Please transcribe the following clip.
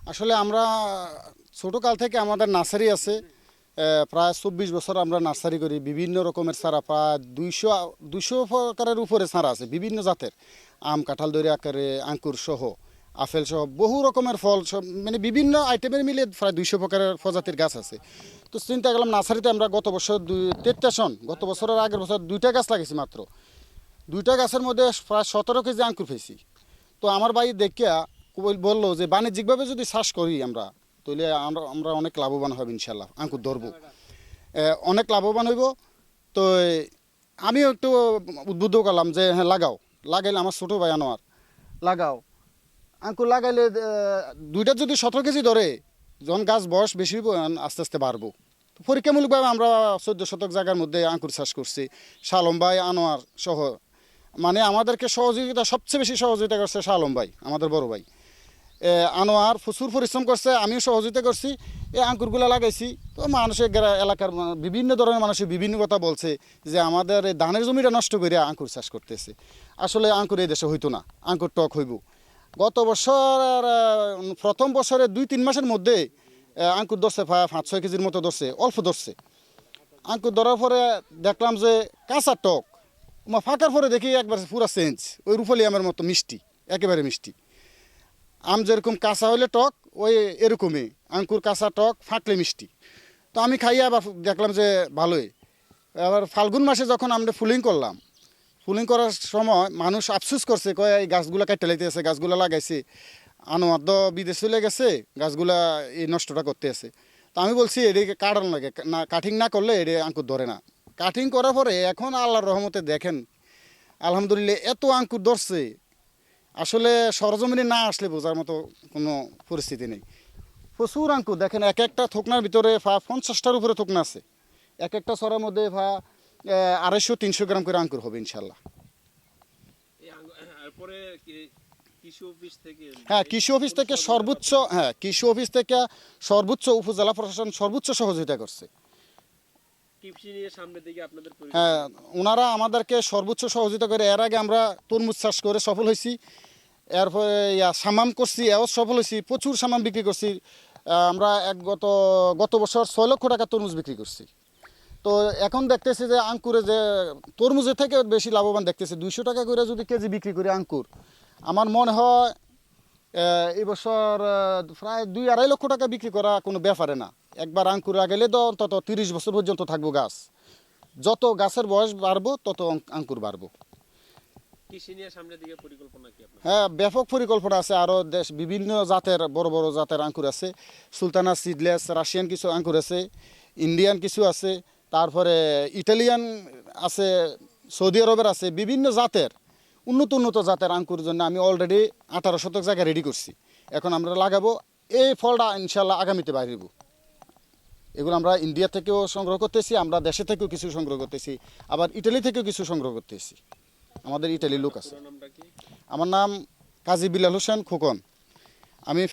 আসলে আমরা ছোটোকাল থেকে আমাদের নার্সারি আছে প্রায় চব্বিশ বছর আমরা নার্সারি করি। বিভিন্ন রকমের সারা প্রায় দুইশো দুইশো প্রকারের উপরে সারা আছে, বিভিন্ন জাতের। আম, কাঁঠাল দরি আকারে আঙ্কুর সহ, আপেল সহ, বহু রকমের ফল সব মানে বিভিন্ন আইটেমের মিলে প্রায় দুইশো প্রকারের প্রজাতির গাছ আছে। তো চিন্তা করলাম নার্সারিতে আমরা গত বছর দুই তেরটা সন গত বছরের আগের বছর দুইটা গাছ লাগিয়েছি মাত্র। দুইটা গাছের মধ্যে প্রায় সতেরো কেজি আঙ্কুর পেয়েছি। তো আমার বাড়ি দেখিয়া বলল যে, বাণিজ্যিকভাবে যদি চাষ করি আমরা, তাহলে আমরা আমরা অনেক লাভবান হব ইনশাল্লাহ আঙ্কুর ধরবো। অনেক লাভবান হইব। তো আমিও একটু উদ্বুদ্ধ করলাম যে হ্যাঁ লাগাও। লাগাইলে আমার ছোটো ভাই আনোয়ার, লাগাও। আঙ্কুর লাগাইলে দুইটা যদি সতেরো কেজি ধরে, যখন গাছ বয়স বেশি আস্তে আস্তে বাড়বো। পরীক্ষামূলকভাবে আমরা চোদ্দ শতক জায়গার মধ্যে আঙ্কুর চাষ করছি। শালম ভাই, আনোয়ার সহ মানে আমাদেরকে সহযোগিতা, সবচেয়ে বেশি সহযোগিতা করছে শালম ভাই, আমাদের বড় ভাই। আনোয়ার প্রচুর পরিশ্রম করছে, আমিও সহযোগিতা করছি। এই আঙ্কুরগুলো লাগাইছি। তো মানুষের এলাকার বিভিন্ন ধরনের মানুষের বিভিন্ন কথা বলছে যে আমাদের এই ধানের জমিটা নষ্ট করে আঙ্কুর চাষ করতেছে। আসলে আঙ্কুর এই দেশে হইতো না, আঙ্কুর টক হইব। গত বছর প্রথম বছরে দুই, তিন মাসের মধ্যে আঙ্কুর ধরছে পাঁচ, ছয় কেজির মতো ধরছে, অল্প ধরছে। আঙ্কুর ধরার পরে দেখলাম যে কাঁচা টক ফাঁকার পরে দেখি একবার পুরা চেঞ্জ, ওই রুফলি আমের মতো মিষ্টি, একেবারে মিষ্টি। আম যেরকম কাঁচা হলে টক, ওই এরকমই। আঙ্কুর কাঁচা টক ফাঁকলে মিষ্টি। তো আমি খাইয়ে আবার দেখলাম যে ভালোই। আবার ফাল্গুন মাসে যখন আমরা ফুলিং করলাম, ফুলিং করার সময় মানুষ আফসুস করছে, কয়, এই গাছগুলো কাটতে লাইতেছে গাছগুলো লাগাইছে। আনোয়ার তো বিদেশ চলে গেছে, গাছগুলা এই নষ্টটা করতে আছে। তো আমি বলছি, এদিকে কাটানো লাগে, না, কাটিং না করলে এটি আঙ্কুর ধরে না। কাটিং করার পরে এখন আল্লাহর রহমতে দেখেন, আলহামদুলিল্লাহ এত আঙ্কুর ধরছে আসলে সরজমিনে না আসলে বোঝার মতো কোনো পরিস্থিতি নেই। প্রচুর আঙ্কুর দেখেন এক একটা থোকনার ভিতরে ফা পঞ্চাশটার উপরে থোকনা আছে। এক একটা সরার মধ্যে ফা আড়াইশো তিনশো গ্রাম করে আঙ্কুর হবে ইনশাল্লাহ। অফিস থেকে হ্যাঁ কৃষি অফিস থেকে সর্বোচ্চ হ্যাঁ কৃষি অফিস থেকে সর্বোচ্চ উপজেলা প্রশাসন সর্বোচ্চ সহযোগিতা করছে। হ্যাঁ ওনারা আমাদেরকে সর্বোচ্চ সহযোগিতা করে। এর আগে আমরা তরমুজ চাষ করে সফল হয়েছি। এরপরে ইয়া সামাম করছি এও সফল হয়েছি প্রচুর সামাম বিক্রি করছি। আমরা এক গত গত বছর ছয় লক্ষ টাকা তরমুজ বিক্রি করছি। তো এখন দেখতেছি যে আঙ্কুরে যে তরমুজের থেকে বেশি লাভবান দেখতেছি। দুইশো টাকা করে যদি কেজি বিক্রি করি আঙ্কুর। আমার মনে হয় আহ, এই বছর আহ, প্রায় দুই আড়াই লক্ষ টাকা বিক্রি করা কোনো ব্যাপারে না। একবার আঙ্কুর আগেলে তো অন্তত তিরিশ বছর পর্যন্ত থাকব গাছ। যত গাছের বয়স বাড়বো তত আঙ্কুর বাড়বো। হ্যাঁ ব্যাপক পরিকল্পনা আছে। আরও দেশ বিভিন্ন জাতের বড় বড় জাতের আঙ্কুর আছে। সুলতানা সিডলেস রাশিয়ান কিছু আঙ্কুর আছে ইন্ডিয়ান কিছু আছে তারপরে ইটালিয়ান আছে সৌদি আরবের আছে বিভিন্ন জাতের উন্নত উন্নত জাতের আঙ্কুর জন্য আমি অলরেডি আঠারো শতক জায়গা রেডি করছি। এখন আমরা লাগাবো এই ফলটা ইনশাল্লাহ আগামীতে বাইরিব এগুলো আমরা ইন্ডিয়া থেকেও সংগ্রহ করতেছি, আমরা দেশে থেকেও কিছু সংগ্রহ করতেছি, আবার ইটালি থেকেও কিছু সংগ্রহ করতেছি। আমাদের ইটালির লোক আছে। আমার নাম কাজী বিলাল হোসেন খোকন। আমি